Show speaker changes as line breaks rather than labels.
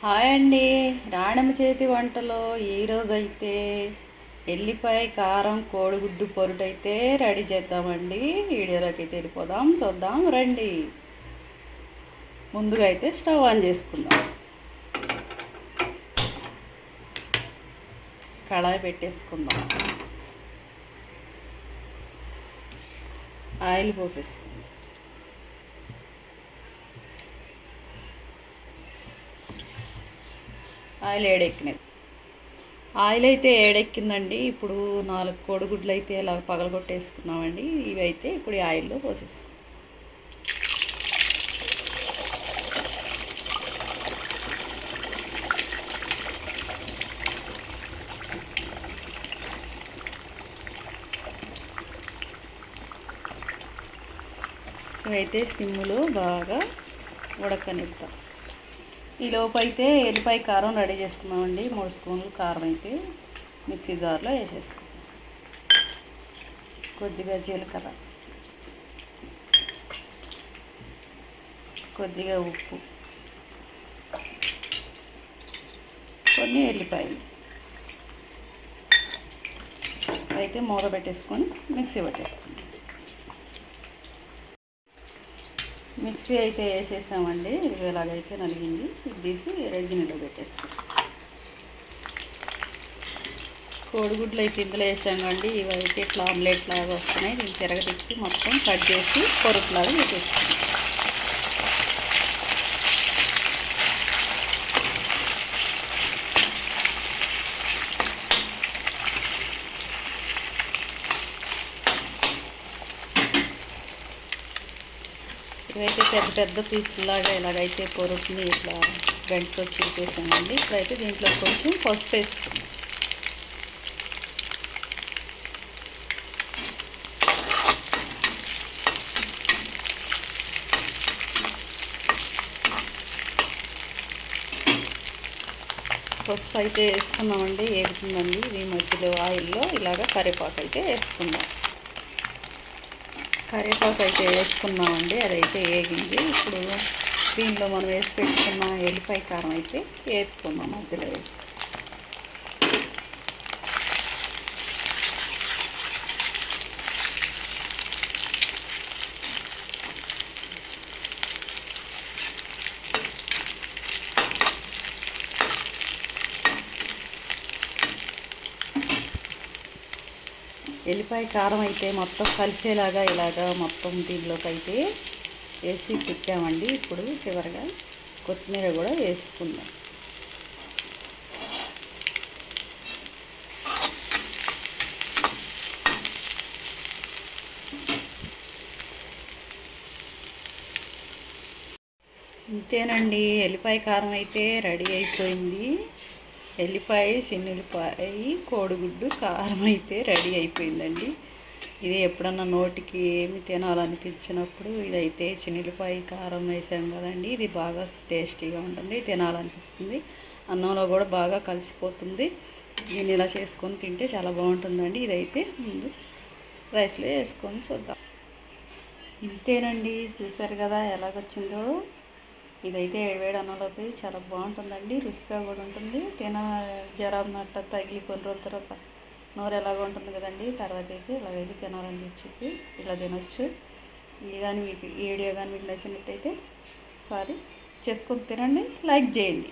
Hi అండి. రాణమ్మ చేతి వంటలో ఈరోజు అయితే ఎల్లిపాయ కారం కోడిగుడ్డు పొరుటైతే రెడీ చేద్దామండి. వీడియోలోకి అయితే వెళ్ళిపోదాం చూద్దాం రండి. ముందుగా అయితే స్టవ్ ఆన్ చేసుకుందాం. కళాయి పెట్టేసుకుందాం. ఆయిల్ పోసేసుకుందాం. ఆయిల్ ఏడెక్కినది. ఆయిల్ అయితే ఏడెక్కిందండి. ఇప్పుడు నాలుగు కోడిగుడ్లు అయితే ఇలా పగలగొట్టేసుకున్నామండి. ఇవి అయితే ఇప్పుడు ఈ ఆయిల్లో పోసేసుకున్నాం ఇవైతే సిమ్ములో బాగా ఉడకనిస్తాం ఈ లోపు అయితే ఎల్లిపాయ కారం రెడీ చేసుకున్నామండి. మూడు స్పూన్లు కారం అయితే మిక్సీ జార్లో వేసేసుకున్నాం కొద్దిగా జీలకర్ర కొద్దిగా ఉప్పు కొన్ని ఎల్లిపాయలు. అయితే మూత పెట్టేసుకొని మిక్సీ పెట్టేసుకుంటాం మిక్సీ అయితే వేసేసామండి. ఇది నలిగింది. ఇది తీసి రెడ్ గిన్నెలో కోడిగుడ్లు అయితే ఇందులో వేసాం ఇవైతే ఇవి అయితే ఇట్లా ఆమ్లెట్ లాగా వస్తున్నాయి. దీన్ని తిరగతిప్పి మొత్తం కట్ చేసి పొరుకులాగా వేసేసుకుంటాం ఇవైతే పెద్ద పెద్ద పీసులాగా ఇలాగైతే పొరుకుని ఇట్లా గంటతో చిరిపేసామండి ఇప్పుడైతే దీంట్లో కొంచెం పసుపు వేసుకుందాం. పసుపు అయితే వేసుకున్నామండి. ఏగుతుందండి ఈ మధ్యలో ఆయిల్లో ఇలాగ కరివేపాకు అయితే వేసుకుందాం. కరివేపాకు అయితే వేసుకున్నామండి అదైతే వేగింది. ఇప్పుడు దీనిలో మనం వేసి పెట్టుకున్న ఎల్లిపాయ కారం అయితే వేపుకుందాం మధ్యలో వేసి. ఎల్లిపాయ కారం అయితే మొత్తం కలిసేలాగా ఇలాగా మొత్తం దీనిలోకి అయితే వేసి తిప్పామండి. ఇప్పుడు చివరిగా కొత్తిమీర కూడా వేసుకుందాం. ఇంతేనండి. ఎల్లిపాయ కారం అయితే రెడీ అయిపోయింది. ఎల్లిపాయ శనగపాయ కోడిగుడ్డు కారం అయితే రెడీ అయిపోయిందండి. ఇది ఎప్పుడన్నా నోటికి ఏమి తినాలనిపించినప్పుడు ఇదైతే శనగపాయ కారం వేసాం కదండి. ఇది బాగా టేస్టీగా ఉంటుంది తినాలనిపిస్తుంది. అన్నంలో కూడా బాగా కలిసిపోతుంది. దీన్ని ఇలా చేసుకొని తింటే చాలా బాగుంటుందండి. ఇదైతే ముందు రైస్లో వేసుకొని చూద్దాం. ఇంతేనండి చూసారు కదా ఎలాగొచ్చిందో. ఇదైతే ఏడువేడి అన్నంలోకి చాలా బాగుంటుందండి రుచిగా కూడా ఉంటుంది. తిన జ్వరం నట్ట తగిలి కొన్ని రోజుల తర్వాత నోరు ఎలాగ ఉంటుంది కదండి తర్వాత అయితే ఇలాగైతే తినాలనిపించింది ఇలా తినొచ్చు. ఇది కానీ మీకు ఈ వీడియో కానీ మీకు నచ్చినట్టయితే సారీ చేసుకొని తినండి లైక్ చేయండి.